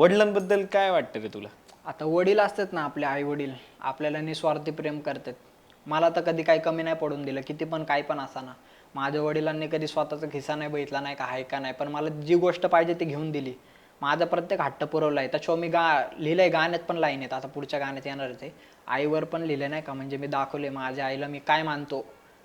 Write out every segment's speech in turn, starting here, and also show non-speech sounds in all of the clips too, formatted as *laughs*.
वडिलांबद्दल काय वाटतं रे तुला? आता वडील असतात ना आपले आई वडील आपल्याला निस्वार्थी प्रेम करतात. मला तर कधी काही कमी नाही पडून दिलं किती पण काही पण असाना माझ्या वडिलांनी कधी स्वतःचा खिस्सा नाही बघितला नाही का आहे का नाही पण मला जी गोष्ट पाहिजे ती घेऊन दिली. माझा प्रत्येक हट्ट पुरवला आहे. त्याच्यावर मी गा लिहिलंय गाण्यात पण लाईन आहेत. आता पुढच्या गाण्यात येणार ते आईवर पण लिहिलं नाही का म्हणजे मी दाखवले माझ्या आईला मी काय मानतो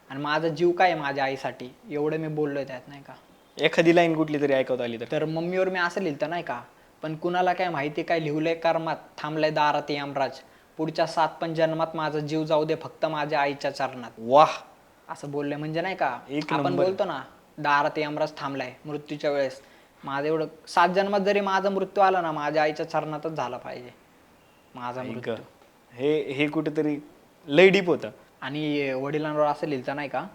आणि माझा जीव काय आहे माझ्या आईसाठी? एवढं मी बोललोय त्यात नाही का. एखादी लाईन कुठली तरी ऐकवता आली तर. तर मम्मीवर मी असं लिहिलं नाही का पण कुणाला काय माहिती काय लिहुलंय कर्मात? थांबलंय दारात यमराज. पुढच्या सात पण जन्मात माझा जीव जाऊ दे फक्त माझ्या आईच्या चरणात. वाह! असं बोलले म्हणजे नाही का? एक आपण नंबर. बोलतो ना दारात यमराज थांबलाय मृत्यूच्या वेळेस. माझं एवढं सात जन्मात जरी माझा मृत्यू आला ना माझ्या आईच्या चरणातच झाला पाहिजे. माझा ऐक. मृत्यू. हे हे कुठेतरी लय डीप होतं. आणि वडिलांवर असं लिहिलं नाही का?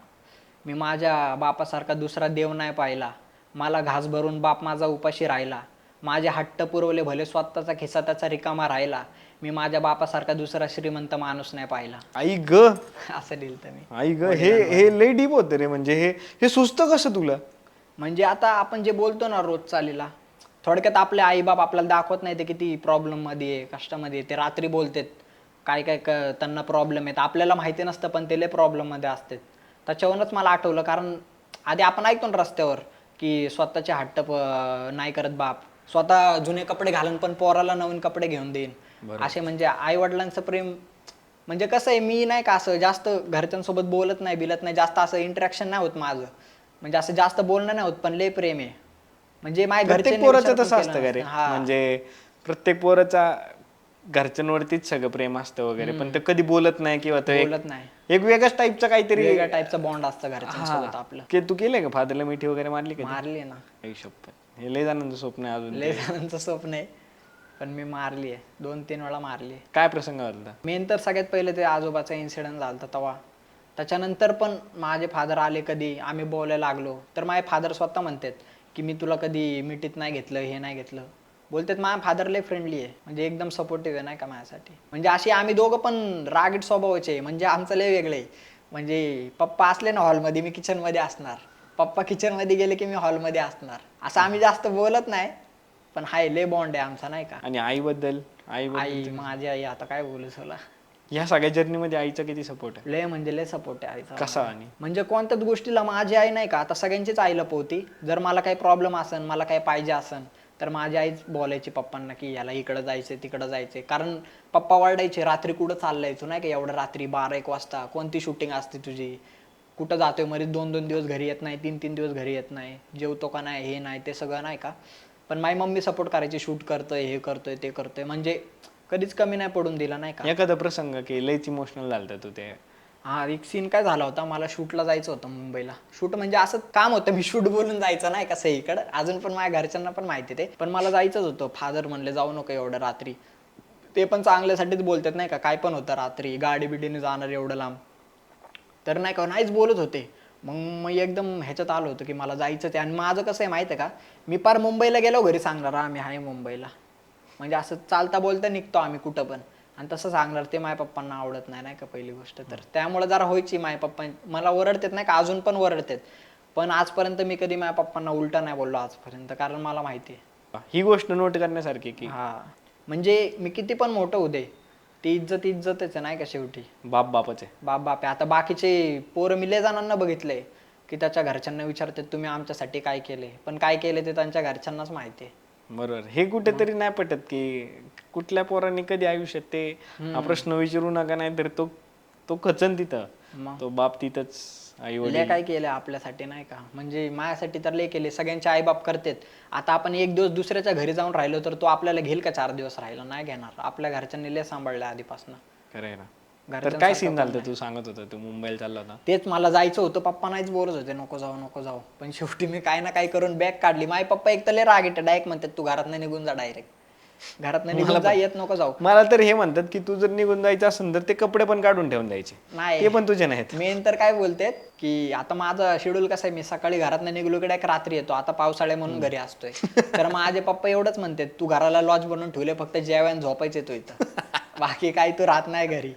मी माझ्या बापासारखा दुसरा देव नाही पाहिला. मला घास भरून बाप माझा उपाशी राहिला. माझे हट्ट पुरवले भले स्वतःचा खिस्सा त्याचा रिकामा राहिला मी माझ्या बापासारखा दुसरा श्रीमंत माणूस नाही पाहिला. आई ग. *laughs* असं लिहिलं मी आई ग हे हे लय डीप होतं रे म्हणजे. हे हे सुचतं कसं तुला? म्हणजे आता आपण जे बोलतो ना रोज चालीला थोडक्यात आपले आईबाप आपल्याला दाखवत नाही ते किती प्रॉब्लेममध्ये आहे कष्टामध्ये आहे. ते रात्री बोलतात. काय काय क- त्यांना प्रॉब्लेम आहेत. आपल्याला माहिती नसतं पण ते लय प्रॉब्लेममध्ये असतात. त्याच्यावरूनच मला आठवलं कारण आधी आपण ऐकतो ना रस्त्यावर की स्वतःचे हट्ट प- नाही करत बाप. स्वतः जुने कपडे घालून पण पोराला नवीन कपडे घेऊन देईन. असे म्हणजे आई वडिलांचं प्रेम म्हणजे कसं आहे मी नाही का असं जास्त घरच्यांसोबत बोलत नाही बिलत नाही जास्त असं इंटरॅक्शन नाही होत माझं. म्हणजे असं जास्त बोलणं नाही होत पण लय प्रेम आहे. म्हणजे माझ्या घरच्यांनी पोराचं तसं असतं. म्हणजे प्रत्येक पोराचा घरच्यांवरतीच सगळं प्रेम असतं वगैरे. पण ते कधी बोलत नाही किंवा तो एक बोलत नाही. एक वेगळ्याच टाईपचा काहीतरी वेगळ्या टाईपचा बॉन्ड असतं घरच्यांसोबत आपलं. की तू केलंय का? फादरला मिठी वगैरे मारली का मारली ना. आई शपथ हे लय जणांचं स्वप्न आहे अजून लय जणांचं स्वप्न आहे. पण मी मारली आहे दोन तीन वेळा मारली आहे काय प्रसंग होता मेन तर सगळ्यात पहिले ते आजोबाचा इन्सिडेंट झाला होता तेव्हा त्याच्यानंतर पण माझे फादर आले कधी? आम्ही बोलायला लागलो. तर माझे फादर स्वतः म्हणतात की मी तुला कधी मिठीत नाही घेतलं हे नाही घेतलं. बोलतात माझ्या फादर लय फ्रेंडली आहे. म्हणजे एकदम सपोर्टिव्ह आहे नाही का माझ्यासाठी. म्हणजे अशी आम्ही दोघं पण रागीट स्वभावाचे. म्हणजे आमचं लय वेगळं आहे. म्हणजे पप्पा असले ना हॉलमध्ये मी किचनमध्ये असणार. पप्पा किचनमध्ये गेले की मी हॉलमध्ये असणार. असं आम्ही जास्त बोलत नाही पण हाय लय बॉन्ड आहे आमचा नाही का. आणि आईबद्दल? आई आई माझी आई आता काय बोलू तुला. ह्या सगळ्या जर्नीमध्ये आईचा किती सपोर्ट आहे? लय म्हणजे लय सपोर्ट आहे आईचा. कसा आणि? म्हणजे कोणत्याच गोष्टीला माझी आई नाही का आता सगळ्यांचीच आई लपवती जर मला काही प्रॉब्लेम असन मला काही पाहिजे असन तर माझी आईच बोलायची पप्पांना की याला इकडं जायचंय तिकडं जायचंय. कारण पप्पा वाढायचे रात्री कुठं चाललाय तू नाही का? एवढं रात्री बारा एक वाजता. कोणती शूटिंग असते तुझी? कुठं जातोय? मरीच दोन दोन दिवस घरी येत नाही तीन तीन दिवस घरी येत नाही. जेवतो का नाही हे नाही ते सगळं नाही का? पण माझी मम्मी सपोर्ट करायची शूट करतोय हे करतोय ते करतोय. म्हणजे कधीच कमी नाही पडून दिला नाही का? एखादा प्रसंग की लयच इमोशनल झालता तू ते. हा एक सीन काय झाला होता? मला शूटला जायचं होतं मुंबईला. शूट म्हणजे असं काम होतं मी शूट बोलून जायचं नाही का इकडं अजून पण माझ्या घरच्यांना पण माहिती ते. पण मला जायचंच होतं. फादर म्हणले जाऊ नको एवढं रात्री. ते पण चांगल्यासाठीच बोलतात नाही का काय पण होतं रात्री. गाडी बिडीने जाणार एवढं लांब. तर नाही का नाहीच बोलत होते. मग मी एकदम ह्याच्यात आलो होतो की मला जायचं ते आणि माझं कसं आहे माहिती आहे का? मी पार मुंबईला गेलो घरी सांगणार आम्ही आहे मुंबईला. म्हणजे असं चालता बोलता निघतो आम्ही कुठं पण. आणि तसं सांगणार ते माझ्या पप्पांना आवडत नाही नाही का पहिली गोष्ट तर. त्यामुळे जरा व्हायची माझ्या पप्पा मला ओरडतात नाही का अजून पण ओरडतात. पण आजपर्यंत मी कधी माझ्या पप्पांना उलटा नाही बोललो आजपर्यंत कारण मला माहिती आहे. ही गोष्ट नोट करण्यासारखी की. हा. म्हणजे मी किती पण मोठं होऊ दे ती इज्जत इज्जतच आहे नाही का शेवटी? बाप बापच बाप बाप आहे. आता बाकीचे पोरं मी लय जणांना बघितलंय की त्याच्या घरच्यांना विचारतात तुम्ही आमच्यासाठी काय केले? पण काय केले ते त्यांच्या घरच्यांनाच माहिती आहे. बरोबर. हे कुठेतरी नाही पटत की कुठल्या पोरांनी कधी आयुष्यात ते हा प्रश्न विचारू नका नाही तर तो तो खचन तिथं. तो बाप तिथंच आई वडील. काय केलं आपल्यासाठी नाही का? म्हणजे माझ्यासाठी तर लय केले सगळ्यांचे आईबाप करतात. आता आपण एक दिवस दुसऱ्याच्या घरी जाऊन राहिलो तर तो आपल्याला घेईल का चार दिवस राहिला? नाही घेणार. आपल्या घरच्यांनी लय सांभाळलं आधीपासून. खरंय ना. तर काय सीन झालं तू सांगत होता? तू मुंबईला चालला होता? तेच मला जायचं होतं. पप्पा नाहीच बोलत होते नको जाऊ नको जाऊ. पण शेवटी मी काय ना काय करून बॅग काढली. माझे पप्पा एक तर लय राग येते डायरेक्ट म्हणतात तू घरात निघून जा डायरेक्ट. घरात निघून जा येत नको जाऊ. मला तर हे म्हणतात की तू जर निघून जायचं असेल तर ते कपडे पण काढून ठेवून द्यायचे. नाही. ते पण तुझे नाहीत. मेन तर काय बोलतेत की आता माझं शेड्यूल कसं आहे मी सकाळी घरात निघलो की डायरेक्ट रात्री येतो. आता पावसाळ्या म्हणून घरी असतोय. तर माझे पप्पा एवढंच म्हणतात तू घराला लॉज बनवून ठेवले फक्त जेवण झोपायचे तो इथं. *laughs* बाकी काही तू राहत नाही घरी.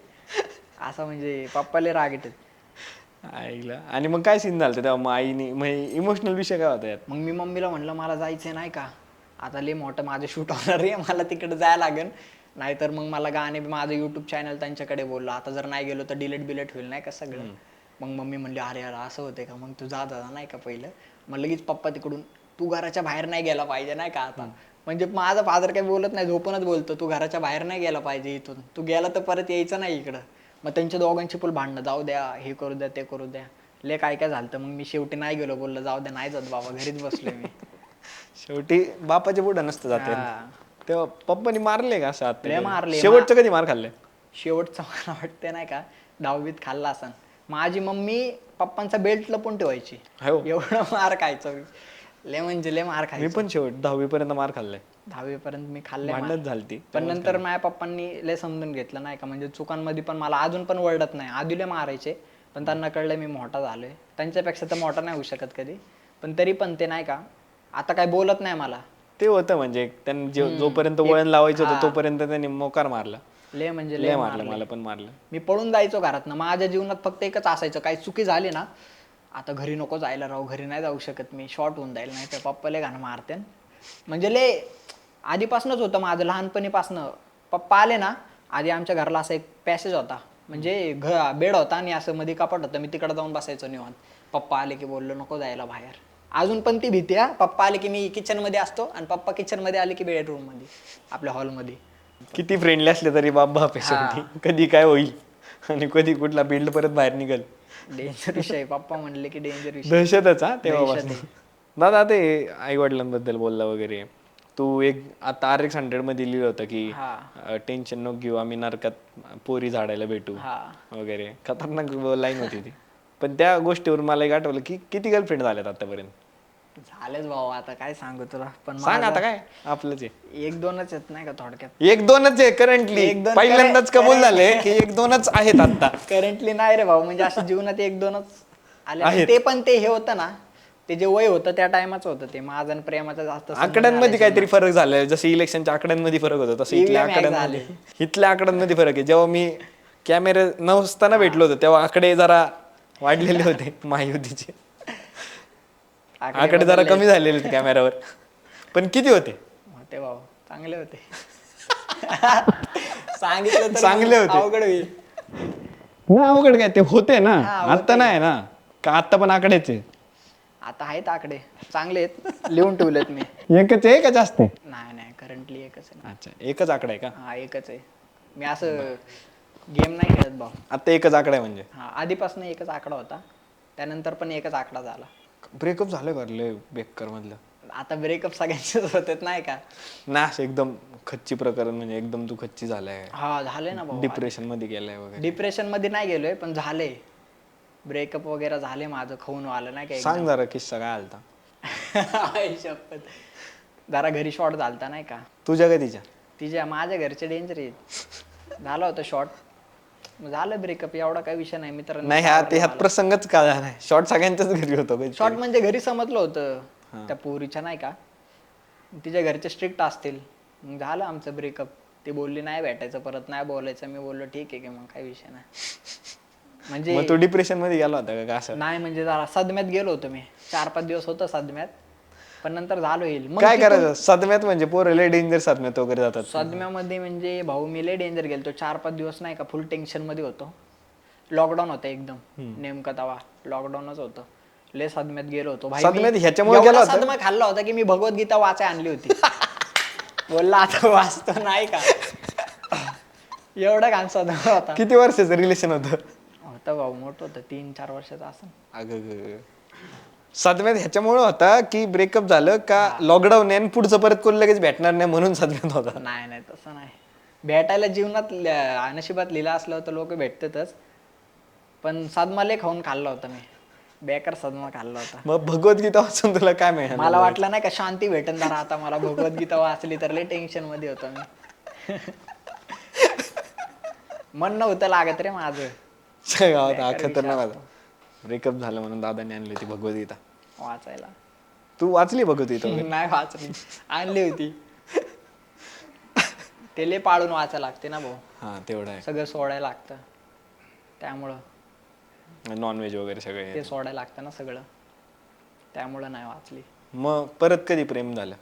असं म्हणजे पप्पाले राग येतात. आईला. आणि मग काय सीन झालं तेव्हा? मग आईने इमोशनल विषय काय होता यात? मग मी मम्मीला म्हणलं मला जायचं नाही का? आता लय मोठं माझं शूट होणार आहे मला तिकडे जायला लागेल. नाहीतर मग मला गाणे माझं युट्यूब चॅनल त्यांच्याकडे बोललो. आता जर नाही गेलो तर डिलीट बिलेट होईल नाही का सगळं? मग मम्मी म्हणली अरे यार असं होते का? मग तू जा दादा नाही का पहिलं? मग लगेच पप्पा तिकडून तू घराच्या बाहेर नाही गेला पाहिजे नाही का आता? म्हणजे माझा फादर काही बोलत नाही झोपूनच बोलतो तू घराच्या बाहेर नाही गेला पाहिजे इथून. तू गेला तर परत यायचं नाही इकडं. मग त्यांच्या दोघांची पण भांडणं जाऊ द्या हे करू द्या ते करू द्या. ले काय काय झालं मग मी शेवटी नाही गेलो बोललो जाऊ द्या नाही जात बाबा घरीच बसलोय मी. शेवटी बापाच्या पुढे नसतं जाते. तेव्हा पप्पानी मारले का असं लय मारले. शेवटचं कधी मार खाल्ले? शेवटचं मला वाटतं नाही का दहावीत खाल्ला असन. माझी मम्मी पप्पांचा बेल्ट लपून ठेवायची. हो. एवढं मार खायचं. लय म्हणजे लय मार मी खायचं. पण शेवट दहावी पर्यंत मार खाल्लाय दहावी पर्यंत मी खाल्ले भांडणच झालती पण नंतर माझ्या पप्पांनी लय समजून घेतलं नाही का म्हणजे चुकांमध्ये पण मला अजून पण वरडत नाही. आधी लय मारायचे पण त्यांना कळलं मी मोठा झालोय. त्यांच्यापेक्षा तर मोठा नाही होऊ शकत कधी. पण तरी पण ते नाही का आता काय बोलत नाही मला. ते होतं म्हणजे त्यांनी जे- जोपर्यंत वळण लावायचं होतं तोपर्यंत त्यांनी मोकार मारला. लय म्हणजे लय लय मारलं मला पण मारलं. मी पळून जायचो घरात ना. माझ्या जीवनात फक्त एकच असायचं काही चुकी झाली ना आता घरी नको जायला राहू घरी नाही जाऊ शकत मी. शॉर्ट होऊन जाईल नाही तर पप्पा लय घाण मारते. म्हणजे लय आधीपासूनच होतं माझं लहानपणीपासनं. पप्पा आले ना आधी आमच्या घराला असा एक पॅसेज होता. म्हणजे घ बेड होता आणि असं मध्ये कपाट होतं. मी तिकडे जाऊन बसायचो निवांत. पप्पा आले की बोललो नको जायला बाहेर. अजून पण ती भीती आहे. पप्पा आले की मी किचनमध्ये असतो आणि पप्पा किचनमध्ये आले की बेडरूममध्ये आपल्या हॉलमध्ये किती फ्रेंडली असले तरी बाप बाप आहे शेवटी. कधी काय होईल? आणि कधी कुठला बिल्ड परत बाहेर निघल. डेंजर विषय पप्पा म्हणले की डेंजर विषय दहशतच हा तेव्हा दहशत दादा ते आई वडिलांबद्दल बोलला वगैरे. तू एक आता आर एक्स हंड्रेडमध्ये लिहिलं होतं की हा. टेन्शन नको घेऊ आम्ही नरकात पोरी झाडायला भेटू. हा. वगैरे. खतरनाक लाईन होती ती. पण त्या गोष्टीवरून मला एक आठवलं की किती गर्लफ्रेंड झाल्यात आतापर्यंत? झालेच भाऊ आता काय सांगू तुला? पण सांग आता काय? आपलंच आहे. एक दोनच आहेत नाही का थोडक्यात? एक दोनच आहे करंटली एक दोन पहिल्यांदाच कबूल झाले की एक दोनच आहेत आता करंटली *laughs* नाही रे भाऊ म्हणजे असं जीवनात एक दोनच आले. आहेत. ते पण ते हे होतं ना ते जे वय होतं त्या टायमाच होतं ते. माझं आणि प्रेमाचं जास्त संबंध आकड्यांमध्ये काहीतरी फरक झालाय. जसं इलेक्शनच्या आकड्यांमध्ये फरक होतो तसं इथल्या EVM आकड्यांमध्ये इथल्या आकड्यांमध्ये फरक आहे. जेव्हा मी कॅमेरे नसताना भेटलो होतो तेव्हा आकडे जरा वाढलेले होते *laughs* महायुतीचे. आकडे जरा कमी झालेले होते कॅमेऱ्यावर पण किती होते? होते भाऊ चांगले होते. *laughs* सांगितलं चांगले होते. अवघड होईल. ना अवघड काय ते होते ना. आता नाही ना. का आता पण आकडेचे आता आहेत आकडे. चांगले आहेत. लिहून ठेवलेत मी. एकच आहे का जास्त आहे? नाही नाही करंटली एकच आहे. अच्छा एकच आकडा आहे का? हा एकच आहे. मी असं गेम नाही खेळत भाऊ. आता एकच आकडा आहे म्हणजे. हा आधीपासून एकच आकडा होता. त्यानंतर पण एकच आकडा झाला. ब्रेकअप झालं का लय बेकार मधलं आता ब्रेकअप सगळ्यांचेच होतात नाही का? ना एकदम खच्ची प्रकरण म्हणजे एकदम तू खच्ची झालाय. हा झाले ना भाऊ डिप्रेशनमध्ये गेलाय वगैरे. डिप्रेशनमध्ये नाही गेलोय पण झाले ब्रेकअप वगैरे झाले माझं खाऊन आलं नाही सांग जरा किस्सा काय आलता? का *laughs* आई शपथ. जरा घरी शॉर्ट झालता नाही का? तुझ्या का तिच्या? तिच्या माझ्या घरचे डेंजर आहेत. झालं होतं शॉर्ट झालं ब्रेकअप एवढा काही विषय नाही मित्र नाही ह्या ते ह्यात प्रसंगच का नाही? शॉर्ट सगळ्यांच्याच घरी होतो. शॉर्ट म्हणजे घरी समजलं होतं. त्या पोरीच्या नाही का? तिच्या घरचे स्ट्रिक्ट असतील. मग झालं आमचं ब्रेकअप ती बोलली नाही भेटायचं परत नाही बोलायचं. मी बोललो ठीक आहे की मग काही विषय नाही. *laughs* म्हणजे तू डिप्रेशनमध्ये गेला होता का? का असं? नाही म्हणजे जरा सदम्यात गेलो होतो मी. चार पाच दिवस होतो सदम्यात. पण नंतर झालो येईल मग काय तिथून- करायचं? सदम्यात म्हणजे पोरं लय डेंजर सदम्यात वगैरे जातात. सदम्यामध्ये म्हणजे भाऊ मी लय डेंजर गेलतो. चार पाच दिवस नाही का फुल टेन्शनमध्ये होतो. लॉकडाऊन होतं एकदम. नेमकं तवा. लॉकडाऊनच होतं. लय सदम्यात गेलो होतो. भाई मी सदम्यात ह्याच्यामुळे एवढा गेला होता? सदमा खाल्ला होता की मी भगवद्गीता वाचाय आणली होती. *laughs* बोलला आता वाचतो नाही का? एवढा घाण सदमा होता. किती वर्षाचं रिलेशन होतं? होता भाऊ मोठं होतं. तीन चार वर्षाचा असं. अगं. सदम्यात ह्याच्यामुळे होता की ब्रेकअप झालं का लॉकडाऊन आहे आणि पुढचं परत कोण लगेच भेटणार नाही म्हणून सदम्यात होता? नाही नाही तसं नाही. भेटायला जीवनात ल- नशिबात लिहिलं असलं तर लोक भेटतातच. पण सदमा लय खाऊन खाल्ला होता मी. बेकार सदमा खाल्ला होता. मग भगवद्गीता वाचून तुला काय मिळालं? मला वाटलं नाही का शांती भेटन जरा आता. मला भगवद्गीता वाचली तर लय टेन्शनमध्ये होतो मी. *laughs* मन नव्हतं लागत रे माझं. गावात हा खतरनाक होता. ब्रेकअप झालं म्हणून दादाने आणली होती भगवद्गीता. वाचायला. तू वाचली भगवद्गीता वगैरे? नाही वाचली. आणली होती. ते लय पाळून वाचायला लागते ना भाऊ. हा तेवढं सगळं सोडायला लागतं. त्यामुळं. नॉनव्हेज वगैरे सगळे ते सोडायला लागतं ना सगळं. त्यामुळं नाही वाचली. मग परत कधी प्रेम झालं?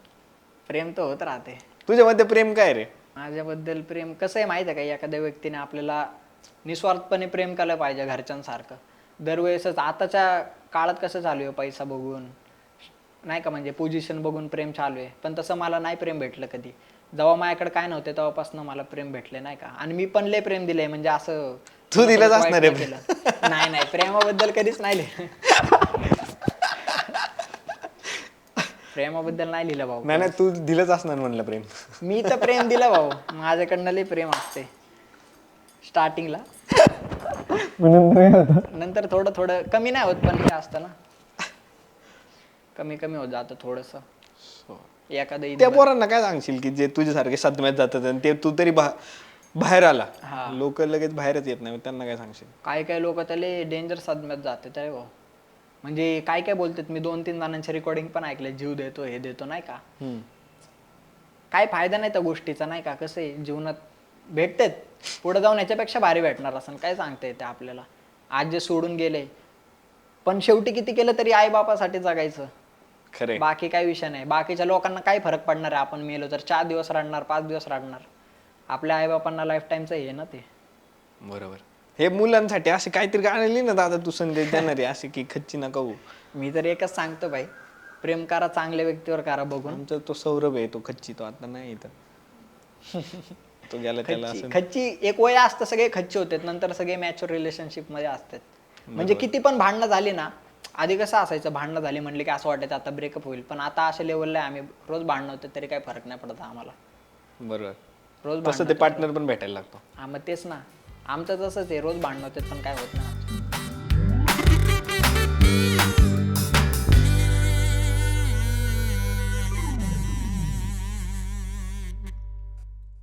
प्रेम तर होत राहते. तुझ्या मध्ये प्रेम काय रे? माझ्याबद्दल प्रेम कसं आहे माहिती आहे का? एखाद्या व्यक्तीने आपल्याला निस्वार्थपणे प्रेम केलं पाहिजे घरच्यांसारखं. दरवेळेसच आताच्या काळात कसं चालू आहे पैसा बघून? नाही का म्हणजे पोझिशन बघून प्रेम चालू आहे. पण तसं मला नाही प्रेम भेटलं कधी. जेव्हा माझ्याकडे काय नव्हते तेव्हापासून मला प्रेम भेटले नाही का? आणि मी पण लय प्रेम दिलंय. म्हणजे असं तू दिलंच वाईट असणार नाही आहे. नाही नाही प्रेमाबद्दल कधीच नाही लिहिलं. प्रेमाबद्दल नाही लिहिलं भाऊ. नाही नाही. तू दिलंच असणार म्हणलं प्रेम. मी तर प्रेम दिलं भाऊ. माझ्याकडनं लई प्रेम असते स्टार्टिंगला नंतर थोडं थोडं कमी नाही होत पण हे असतं ना. कमी कमी होत जातं थोडस. एखादं त्या पोरांना काय सांगशील की जे तुझ्यासारखे सदम्यात जातात आणि ते तू तरी बा- बाहेर आला. हा. लोक लगेच बाहेरच येत नाही. त्यांना काय सांगशील? काय काय लोक त्याले डेंजर सदम्यात जाते तरी भाऊ. म्हणजे काय काय बोलतात मी दोन तीन जणांचे रेकॉर्डिंग पण ऐकले. जीव देतो हे देतो नाही का. काय फायदा नाही त्या गोष्टीचा नाही का? कसं आहे? जीवनात भेटतेत. पुढे जाऊन याच्यापेक्षा भारी भेटणार असं काय सांगता येते आपल्याला? आज जे सोडून गेले. पण शेवटी किती केलं तरी आई बापासाठी जगायचं. खरे बाकी काही विषय नाही. बाकीच्या लोकांना काय फरक पडणार आहे? आपण मेलो तर चार दिवस राहणार पाच दिवस राहणार आपल्या आई बापांना लाईफ टाईमचं हे ना ते. बरोबर. हे मुलांसाठी असे काहीतरी गाणे लिहि ना दादा तू संदेश देणार आहे. असे की खच्ची नका होऊ. मी तर एकच सांगतो भाई. प्रेम करा चांगल्या व्यक्तीवर करा बघून. आमचा तो सौरभ आहे तो खच्ची तो आता नाही इथं. *laughs* तो गेला त्याला खच्ची. असं. खच्ची एक वय असतं सगळे खच्ची होते नंतर सगळे मॅच्युअर रिलेशनशिपमध्ये असतात. म्हणजे किती पण भांडणं झाली ना आधी कसं असायचं भांडणं झाली म्हणले की असं वाटायचं आता ब्रेकअप होईल. पण आता अशा लेवलला आहे आम्ही रोज भांडणं होते तरी काही फरक नाही पडत आम्हाला. बरोबर. रोज तसं ते भांडणं पार्टनर पण भेटायला लागतो. हा मग तेच ना. आमचं तसंच आहे रोज भांडणं होते पण काय होत नाही